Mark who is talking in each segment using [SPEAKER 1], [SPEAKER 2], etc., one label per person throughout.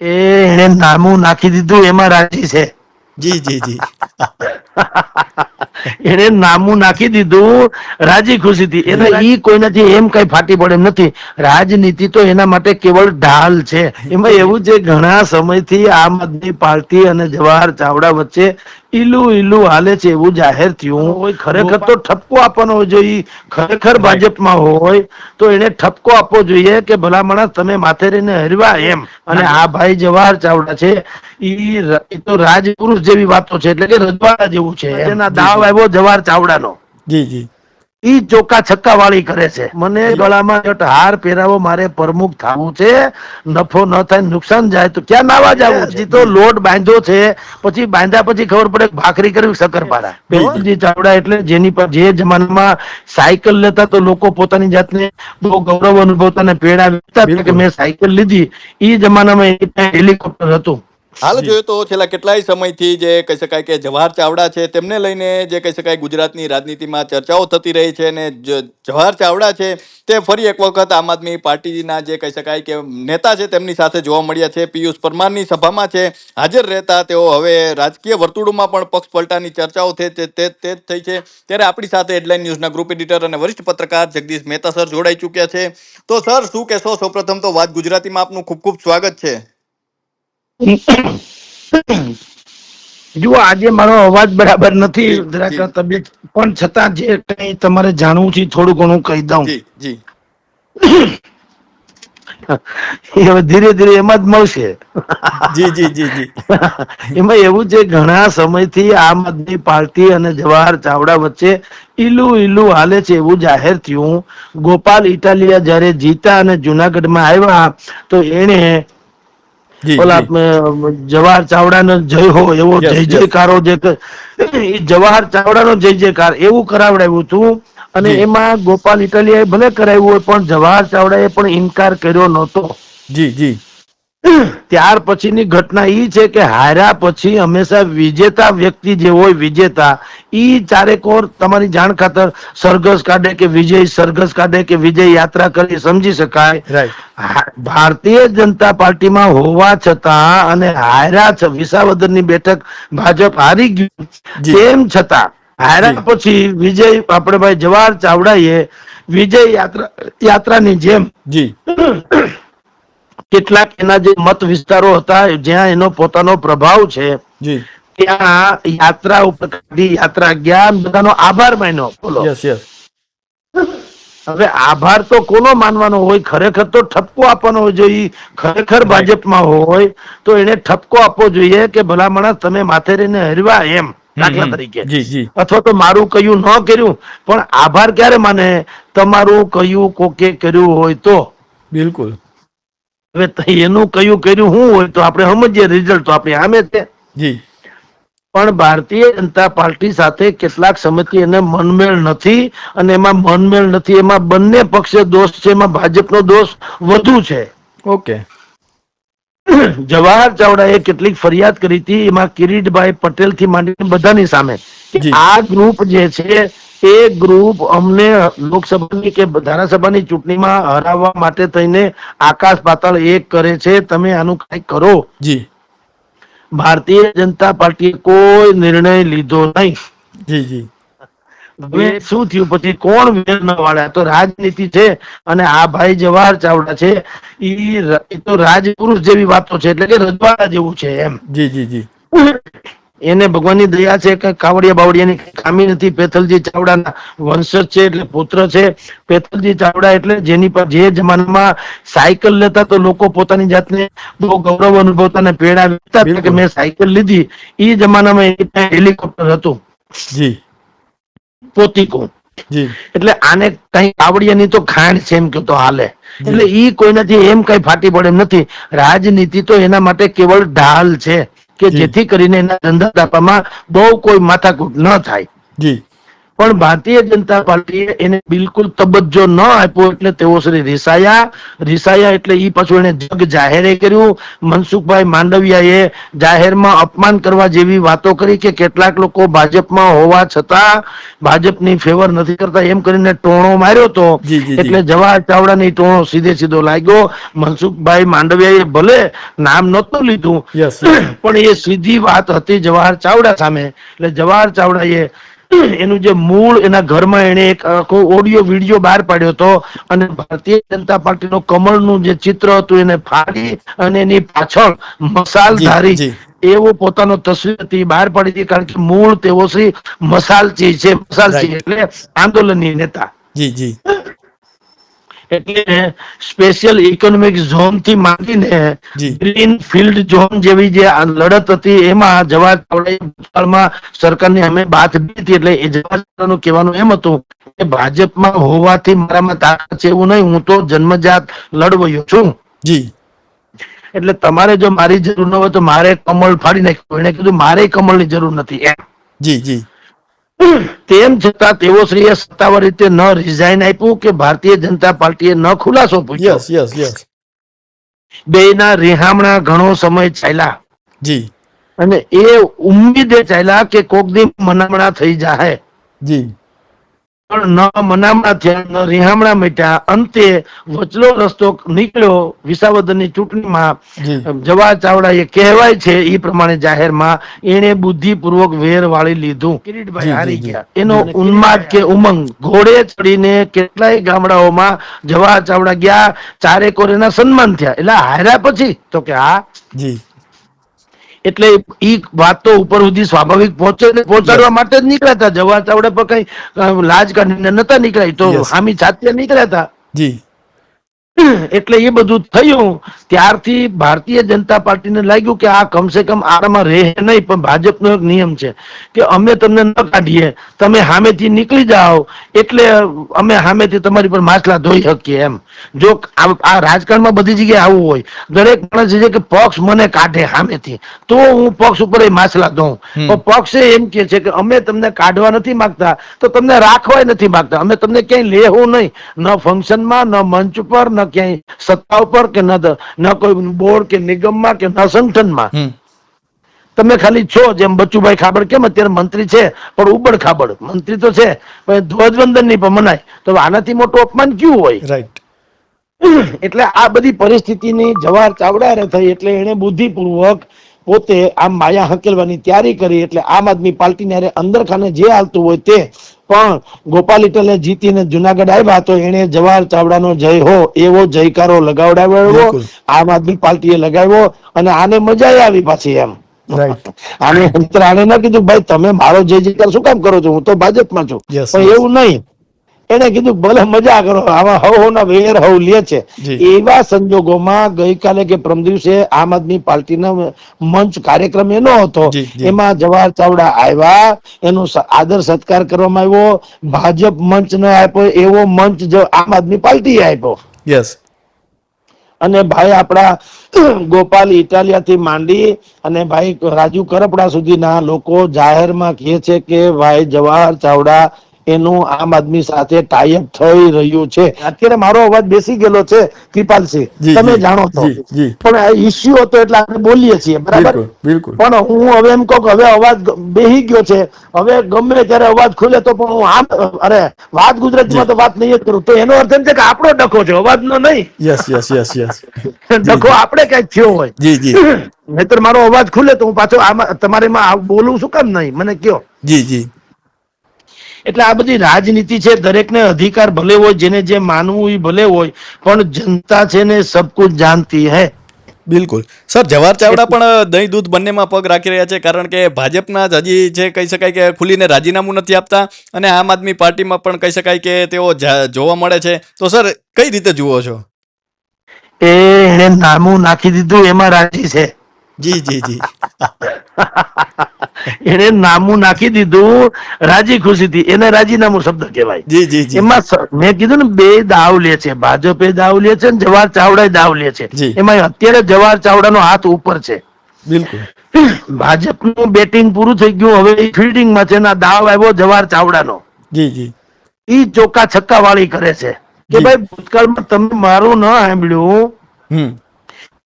[SPEAKER 1] એ એને નામું નાખી દીધું એમાં રાજી છે.
[SPEAKER 2] જી જી જી.
[SPEAKER 1] એને નામું નાખી દીધું રાજી ખુશીથી એટલે ઈ કોઈનાથી એમ કઈ ફાટી પડે નથી. રાજનીતિ તો એના માટે કેવળ ઢાલ છે. એમાં એવું છે ઘણા સમયથી આમ આદમી પાર્ટી અને જવાહર ચાવડા વચ્ચે ઈલું ઈલું હાલે છે એવું જાહેર થયું. હોય ખરેખર તો ઠપકો આપવાનો હોય જો ખરેખર ભાજપમાં હોય તો એને ઠપકો આપવો જોઈએ કે ભલા માણસ તમે માથે રહીને હરવા એમ. અને આ ભાઈ જવાહર ચાવડા છે. એ ઈ તો રાજપુરુષ જેવી વાતો છે એટલે કે રજવાડા જેવું છે એના દાવ આવ્યો જવાહર ચાવડાનો.
[SPEAKER 2] જી જી.
[SPEAKER 1] ઈ ચોકા છક્કા વાળી કરે છે. મને ગળામાં હાર પહેરાવો મારે પ્રમુખ થવું છે. નફો ન થાય નુકસાન જાય તો ક્યાં નાવા જવું હજી તો લોટ બાંધ્યો છે પછી બાંધ્યા પછી ખબર પડે ભાખરી કરવી શકરપારા પેલજી ચાવડા એટલે જેની પર જે જમાનામાં સાયકલ લેતા તો લોકો પોતાની જાતને બહુ ગૌરવ અનુભવતા ને પેડા વેચતા કે મેં સાયકલ લીધી. ઈ જમાનામાં હેલિકોપ્ટર હતું.
[SPEAKER 2] હાલ જોઈએ તો છેલ્લા કેટલાય સમયથી જે કહી શકાય કે જવાહર ચાવડા છે તેમને લઈને જે કહી શકાય ગુજરાતની રાજનીતિમાં ચર્ચાઓ થતી રહી છે અને જવાહર ચાવડા છે તે ફરી એક વખત આમ આદમી પાર્ટીના જે કહી શકાય કે નેતા છે તેમની સાથે જોવા મળ્યા છે. પિયુષ પરમારની સભામાં છે હાજર રહેતા તેઓ હવે રાજકીય વર્તુળોમાં પણ પક્ષ પલટાની ચર્ચાઓ તે તે જ થઈ છે. ત્યારે આપણી સાથે હેડલાઇન ન્યૂઝના ગ્રુપ એડિટર અને વરિષ્ઠ પત્રકાર જગદીશ મહેતા સર જોડાઈ ચૂક્યા છે. તો સર શું કહેશો? સૌપ્રથમ તો વાત ગુજરાતીમાં આપનું ખૂબ ખૂબ સ્વાગત છે.
[SPEAKER 1] જુઓ આજે મારો અવાજ બરાબર નથી. જરાક તબિયત પણ છતાં જે કઈ તમારે જાણવું છે થોડું ઘણું કહી દઉં. હવે ધીરે ધીરે એમાં જ મળશે.
[SPEAKER 2] જી જી જી જી.
[SPEAKER 1] એમાં એવું છે ઘણા સમયથી આમ આદમી પાર્ટી અને જવાહર ચાવડા વચ્ચે ઈલું ઈલું હાલે છે એવું જાહેર થયું. ગોપાલ ઇટાલિયા જ્યારે જીતા અને જુનાગઢમાં આવ્યા તો એને ઓલા જવાહર ચાવડાનો જય હો એવો જય. જયકારો જે જવાહર ચાવડા જવાહર ચાવડાનો જય જયકાર એવું કરાવડાવ્યું હતું અને એમાં ગોપાલ ઇટાલિયાએ ભલે કરાવ્યું હોય પણ જવાહર ચાવડાએ પણ ઇનકાર કર્યો નહોતો.
[SPEAKER 2] જી જી.
[SPEAKER 1] ત્યાર પછીની ઘટના એ છે કે હાર્યા પછી હંમેશા વિજેતા વ્યક્તિ જે હોય વિજેતા ઈ ચારેકોર તમારી જાણ ખાતર સરઘસ કાઢે કે વિજય સરઘસ કાઢે કે વિજય યાત્રા કરી સમજી શકાય. ભારતીય જનતા પાર્ટીમાં હોવા છતાં અને હાર્યા છે વિસાવદરની બેઠક ભાજપ હારી ગયું. તેમ છતાં હાર્યા પછી વિજય આપણે ભાઈ જવાહર ચાવડાએ વિજય યાત્રા યાત્રાની જેમ
[SPEAKER 2] જી.
[SPEAKER 1] કેટલાક એના જે મત વિસ્તારો હતા જ્યાં એનો પોતાનો પ્રભાવ છે ત્યાં યાત્રા ઉપર કાઢી યાત્રા ગયા બધાનો આભાર માન્યો. બોલો. હવે આભાર તો કોનો માનવાનો હોય? ખરેખર તો ઠપકો આપવાનો હોય જોઈએ ખરેખર ભાજપમાં હોય તો એને ઠપકો આપવો જોઈએ કે ભલા માણસ તમે માથે રહીને હરવા એમ દાખલા તરીકે. અથવા તો મારું કયું ન કર્યું પણ આભાર ક્યારે માને? તમારું કયું કોકે કર્યું હોય તો.
[SPEAKER 2] બિલકુલ.
[SPEAKER 1] હવે એનું કયું કર્યું શું હોય તો આપણે સમજીએ રિઝલ્ટ તો આપણે આમે છે.
[SPEAKER 2] જી.
[SPEAKER 1] પણ ભારતીય જનતા પાર્ટી સાથે કેટલાક સમયથી એને મનમેળ નથી અને એમાં મનમેળ નથી. એમાં બંને પક્ષે દોષ છે એમાં ભાજપનો દોષ વધુ છે.
[SPEAKER 2] ઓકે.
[SPEAKER 1] જવાહર ચાવડાએ કેટલીક ફરિયાદ કરી હતી. એમાં કિરીટભાઈ પટેલથી માંડીને બધાની સામે. આ ગ્રુપ જે છે એ ગ્રુપ અમને લોકસભાની કે ધારાસભાની ચૂંટણીમાં હરાવવા માટે થઈને આકાશ પાતાળ એક કરે છે. તમે આનું કઈ કરો?
[SPEAKER 2] જી.
[SPEAKER 1] ભારતીય જનતા પાર્ટીએ કોઈ નિર્ણય લીધો નહીં.
[SPEAKER 2] જી જી.
[SPEAKER 1] હવે શું થયું? પછી કોણ વેર ન વાળ્યા તો રાજનીતિ છે અને આ ભાઈ જવાહર ચાવડા છે. એ તો રાજપુરુષ જેવી વાતો છે એટલે કે રજવાડા જેવું છે એમ.
[SPEAKER 2] જી જી જી.
[SPEAKER 1] એને ભગવાનની દયા છે કે કાવડિયા બાવડિયાની ખામી નથી. પેથલજી ચાવડાના વંશજ છે એટલે પુત્ર છે. પેથલજી ચાવડા એટલે જેની પર જે જમાનામાં સાયકલ લેતા તો લોકો પોતાની જાતને બહુ ગૌરવ અનુભવતા ને પેડા વેચતા કે મેં સાયકલ લીધી. એ જમાનામાં હેલિકોપ્ટર હતું.
[SPEAKER 2] જી.
[SPEAKER 1] પોતિકો. એટલે આને કઈ કાવડિયાની તો ખાંડ છે એમ કે તો હાલે એટલે ઈ કોઈનાથી એમ કઈ ફાટી પડે નથી. રાજનીતિ તો એના માટે કેવળ ઢાલ છે. કે જેથી કરીને એના ધંધા દાપામાં બહુ કોઈ માથાકૂટ ન થાય.
[SPEAKER 2] જી.
[SPEAKER 1] પણ ભારતીય જનતા પાર્ટીએ એને બિલકુલ તબજ્જો ન આપ્યો એટલે તેઓ શ્રી રિસાયા રિસાયા એટલે એ પાછું એને જગ જાહેરે કર્યું. મનસુખભાઈ માંડવિયાએ જાહેરમાં અપમાન કરવા જેવી વાતો કરી કે કેટલાક લોકો ભાજપમાં હોવા છતાં ભાજપની ફેવર નથી કરતા. એમ કરીને ટોણો માર્યો તો. એટલે જવાહર ચાવડાની ટોણો સીધે સીધો લાગ્યો. મનસુખભાઈ માંડવિયાએ ભલે નામ નહોતું લીધું પણ એ સીધી વાત હતી જવાહર ચાવડા સામે. એટલે જવાહર ચાવડાએ એનું જે મૂળ એના ઘરમાં એને એક આખો ઓડિયો વીડિયો બહાર પાડ્યો હતો અને ભારતીય જનતા પાર્ટીનો કમળનું જે ચિત્ર હતું એને ફાડી અને એની પાછળ મસાલ
[SPEAKER 2] જી,
[SPEAKER 1] ધારી એવો પોતાનો તસવીર હતી બહાર પાડી હતી કારણ કે મૂળ તેઓ શ્રી મસાલચી છે મસાલચી
[SPEAKER 2] Right.
[SPEAKER 1] એટલે આંદોલનની નેતા.
[SPEAKER 2] જી જી.
[SPEAKER 1] એટલે સ્પેશિયલ ઇકોનોમિક ઝોનથી માંડીને ગ્રીન ફિલ્ડ ઝોન જેવી જે લડત હતી એમાં જવા ચાવડાએ સરકારની અમે બાત દીધી હતી એટલે એ ચાવડાનું કહેવાનું એમ હતું કે ભાજપમાં હોવાથી મારામાં તાકાત છે એવું નહીં હું તો જન્મજાત લડવયો છું.
[SPEAKER 2] જી.
[SPEAKER 1] એટલે તમારે જો મારી જરૂર ન હોય તો મારે કમળ ફાડી નાખ્યું એને કીધું મારે કમળની જરૂર નથી એમ.
[SPEAKER 2] જી જી.
[SPEAKER 1] તેમ છતાં તેઓ શ્રીએ સત્તાવાર રીતે ન રિઝાઇન આપ્યું કે ભારતીય જનતા પાર્ટીએ ન ખુલાસો પૂછ્યો.
[SPEAKER 2] યસ યસ યસ
[SPEAKER 1] બેયના રિહામણા ઘણો સમય ચાલ્યા.
[SPEAKER 2] જી.
[SPEAKER 1] અને એ ઉમ્મીદે ચાલ્યા કે કોક દી મનામણા થઈ જાય
[SPEAKER 2] જી.
[SPEAKER 1] પણ ન મનામણા થયા ન રિહામણા મટ્યા. અંતે વચલો રસ્તો નીકળ્યો વિસાવદનની ચૂંટણીમાં.
[SPEAKER 2] જી.
[SPEAKER 1] ચાવડા એ કહેવાય છે એ પ્રમાણે જાહેરમાં એને બુદ્ધિપૂર્વક વેર વાળી લીધું કિરીટભાઈ હારી. ગયા. એનો ઉન્માદ કે ઉમંગ. ઘોડે ચડીને કેટલાય ગામડાઓમાં જવાહર ચાવડા ગયા. ચારે કોરેના સન્માન થયા. એટલે હાર્યા પછી? તો કે હા.
[SPEAKER 2] જી.
[SPEAKER 1] એટલે ઈ વાત તો ઉપર સુધી સ્વાભાવિક પહોંચે ને પહોંચાડવા માટે જ નીકળ્યા હતા. જવા ચાવડા પર કઈ લાજ કાઢીને નતા નીકળ્યા. તો. હામી જાતે નીકળ્યા હતા.
[SPEAKER 2] જી.
[SPEAKER 1] એટલે એ બધું થયું. ત્યારથી ભારતીય જનતા પાર્ટીને લાગ્યું કે આ કમસે કમ આરામાં રહે નહીં પણ ભાજપનો એક નિયમ છે કે અમે તમને ન કાઢીએ તમે સામેથી નીકળી જાઓ એટલે અમે સામેથી તમારી પર માછલા ધોઈ શકીએ એમ. જો આ રાજકારણમાં બધી જગ્યાએ આવું હોય દરેક માણસ છે કે પક્ષ મને કાઢે સામેથી તો હું પક્ષ ઉપર એ માછલા ધોઉં.
[SPEAKER 2] તો
[SPEAKER 1] પણ પક્ષે એમ કે છે કે અમે તમને કાઢવા નથી માંગતા તો તમને રાખવાય નથી માંગતા. અમે તમને ક્યાંય લેવું નહીં. ન ફંક્શનમાં ન મંચ પર ન ક્યાંય સત્તા ઉપર કે ન ન કોઈ બોર્ડ કે નિગમમાં કે ન સંગઠનમાં? તમે ખાલી છો જેમ બચુભાઈ ખાબડ કેમ અત્યારે મંત્રી છે પણ ઉબડ ખાબડ. મંત્રી તો છે પણ ધ્વજવંદન નહીં પણ મનાય. તો આનાથી મોટું અપમાન ક્યું હોય?
[SPEAKER 2] રાઈટ
[SPEAKER 1] એટલે આ બધી પરિસ્થિતિની જવાહર ચાવડા થઈ એટલે એને બુદ્ધિપૂર્વક પોતે આમ માયા હકેલવાની તૈયારી કરી એટલે આમ આદમી પાર્ટીને ને અંદર ખાને જે હાલતું હોય તે પણ ગોપાલ ઇટલે જીતીને જુનાગઢ આવ્યા તો એને જવાહર ચાવડાનો જય હો એવો જયકારો લગાવડાવ્યો. આમ આદમી પાર્ટીએ લગાવ્યો અને આને મજા આવી પાછી એમ. આને અંતરાણે ના કીધું ભાઈ તમે મારો જય જયકાર શું કામ કરો છો? હું તો ભાજપમાં છું. પણ એવું નહીં. એને કીધું ભલે મજા કરો આમાં હવ હવના વેર હવ લે છે. એવા સંજોગોમાં ગઈકાલે કે પ્રમ દિવસે આમ આદમી પાર્ટીના મંચ કાર્યક્રમ એનો હતો. એમાં જવાહર ચાવડા આવ્યા એનો આદર સત્કાર કરવામાં આવ્યો ભાજપ મંચ ન આપ્યો એવો મંચ જ આમ આદમી પાર્ટીએ આપ્યો.
[SPEAKER 2] યસ.
[SPEAKER 1] અને ભાઈ આપણા ગોપાલ ઇટાલિયાથી માંડી અને ભાઈ રાજુ કરપડા સુધીના લોકો જાહેરમાં કહે છે કે ભાઈ જવાહર ચાવડા એનું આમ આદમી સાથે ટાઈઅપ થઈ રહ્યું છે. અત્યારે મારો અવાજ બેસી ગયેલો છે કૃપાલસિંહ તમે જાણો છો. પણ આ ઇસ્યુ હતો એટલે આપણે બોલીએ છીએ બરાબર? પણ હું હવે એમ કહું હવે અવાજ બેહી ગયો છે. હવે ગમે ત્યારે અવાજ ખુલે તો પણ હું આમ અરે વાત ગુજરાતીમાં તો વાત નહીં જ કરું. તો એનો અર્થ એમ છે કે આપણો ડખો છે અવાજનો નહીં.
[SPEAKER 2] યસ યસ યસ યસ
[SPEAKER 1] ડખો આપણે કંઈક થયો હોય.
[SPEAKER 2] જી જી.
[SPEAKER 1] નહીતર મારો અવાજ ખુલે તો હું પાછો આમાં તમારે બોલું શું કામ નહીં? મને કયો.
[SPEAKER 2] જી જી.
[SPEAKER 1] એટલે આ બધી રાજનીતિ છે દરેકને અધિકાર ભલે હોય જેને જે માનવું એ ભલે હોય પણ જનતા છે ને સબ કુછ જાનતી હે.
[SPEAKER 2] બિલકુલ. સર જવાહર ચાવડા પણ દહીં દૂધ બંનેમાં પગ રાખી રહ્યા છે કારણ કે ભાજપના જ હજી જે કહી શકાય કે ખુલીને રાજીનામું નથી આપતા અને આમ આદમી પાર્ટીમાં પણ કહી શકાય કે તેઓ જોવા મળે છે. તો સર કઈ રીતે જુઓ છો?
[SPEAKER 1] એ એને નામું નાખી દીધું એમાં રાજી છે.
[SPEAKER 2] જી જી જી.
[SPEAKER 1] એને નામું નાખી દીધું રાજી ખુશીથી એને રાજીનામું શબ્દ કહેવાય.
[SPEAKER 2] જી જી જી.
[SPEAKER 1] એમાં મેં કીધું ને બે દાવ લે છે. ભાજપે દાવ લે છે ને જવાહર ચાવડા દાવ લે છે. એમાં અત્યારે જવાહર ચાવડાનો હાથ ઉપર છે.
[SPEAKER 2] બિલકુલ.
[SPEAKER 1] ભાજપનું બેટિંગ પૂરું થઈ ગયું. હવે ફિલ્ડિંગ ફિલ્ડિંગમાં છે ને દાવ આવ્યો જવાહર ચાવડાનો.
[SPEAKER 2] જી જી.
[SPEAKER 1] ઈ ચોકા છક્કા વાળી કરે છે. કે. ભાઈ ભૂતકાળમાં તમે મારું ન સાંભળ્યું.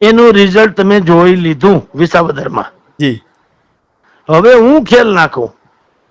[SPEAKER 1] એનું રિઝલ્ટ તમે જોઈ લીધું વિસાવદરમાં.
[SPEAKER 2] જી.
[SPEAKER 1] હવે હું ખેલ નાખું.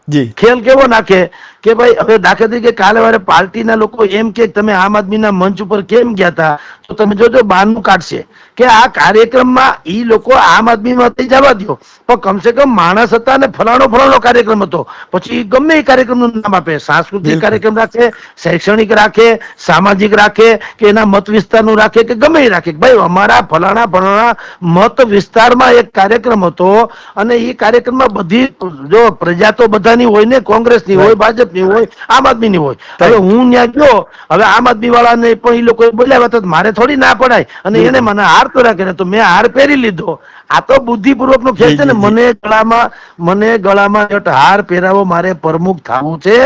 [SPEAKER 2] જી.
[SPEAKER 1] ખેલ કેવો નાખે? કે ભાઈ હવે દાખલા તરીકે કાલે વારે પાર્ટીના લોકો એમ કે તમે આમ આદમીના મંચ ઉપર કેમ ગયા હતા તો તમે જોજો બહારનું કાઢશે. કે આ કાર્યક્રમમાં ઈ લોકો આમ આદમીમાં થઈ જવા દો પણ કમસે કમ માણસ હતા ને ફલાણો ફલાણો કાર્યક્રમ હતો. પછી ગમે એ કાર્યક્રમનું નામ આપે. સાંસ્કૃતિક કાર્યક્રમ રાખે શૈક્ષણિક રાખે સામાજિક રાખે કે એના મત વિસ્તારનું રાખે કે ગમે એ રાખે. ભાઈ અમારા ફલાણા ફલાણા મત વિસ્તારમાં એક કાર્યક્રમ હતો અને એ કાર્યક્રમમાં બધી જો પ્રજા તો બધાની હોય ને કોંગ્રેસની હોય ભાજપની હોય આમ આદમીની હોય. હવે હું ત્યાં ગયો હવે આમ આદમી વાળાને પણ એ લોકો બોલ્યા હતા તો મારે થોડી ના પડાય. અને એને મને હાર તો રાખે તો મેં હાર પહેરી લીધો. આ તો બુદ્ધિપૂર્વક નો ખેલ છે ને. મને ગળામાં મને ગળામાં હાર પહેરાવો મારે પ્રમુખ થવું છે.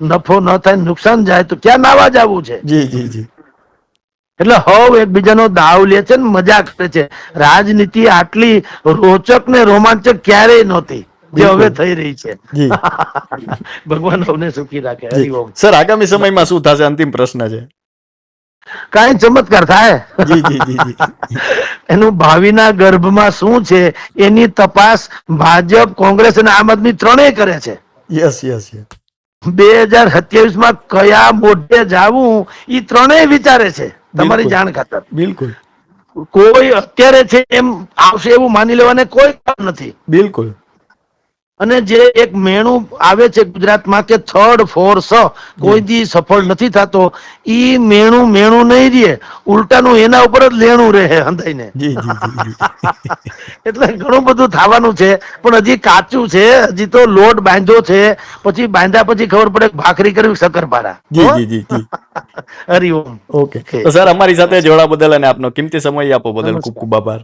[SPEAKER 1] નફો ન થાય નુકસાન જાય તો ક્યાં નાવા જવું છે?
[SPEAKER 2] જી જી જી.
[SPEAKER 1] એટલે હવ એકબીજાનો દાવ લે છે ને મજા કરે છે. રાજનીતિ આટલી રોચક ને રોમાંચક ક્યારેય નહોતી. જે હવે થઈ રહી છે. ભગવાન સૌને સુખી રાખે.
[SPEAKER 2] સર આગામી સમયમાં શું થશે? અંતિમ પ્રશ્ન છે.
[SPEAKER 1] કાંઈ ચમત્કાર થાય? એનું ભાવિના ગર્ભમાં શું છે? એની તપાસ ભાજપ કોંગ્રેસ અને આમ આદમી ત્રણેય કરે છે.
[SPEAKER 2] Yes yes yes.
[SPEAKER 1] બે હજાર સત્યાવીસમાં કયા મોઢે જાવું એ ત્રણેય વિચારે છે તમારી જાણ ખાતર.
[SPEAKER 2] બિલકુલ.
[SPEAKER 1] કોઈ અત્યારે છે એમ આવશે એવું માની લેવાને કોઈ કામ નથી.
[SPEAKER 2] બિલકુલ.
[SPEAKER 1] અને જે એક મેણું આવે છે ગુજરાતમાં કે થર્ડ ફોર્સ કોઈ દી સફળ નથી થતો ઈ મેણું મેણું નહીં રહે. ઉલટાનું એના ઉપર જ લેણું રહે હંધાઈને. એટલે ઘણું બધું થવાનું છે પણ હજી કાચું છે હજી તો લોટ બાંધ્યો છે પછી બાંધ્યા પછી ખબર પડે ભાખરી કરવી
[SPEAKER 2] શકરપારા
[SPEAKER 1] હરિઓમ.
[SPEAKER 2] ઓકે. સર અમારી સાથે જોડા બદલ અને આપનો કિંમતી સમય આપો બદલ ખૂબ ખૂબ આભાર.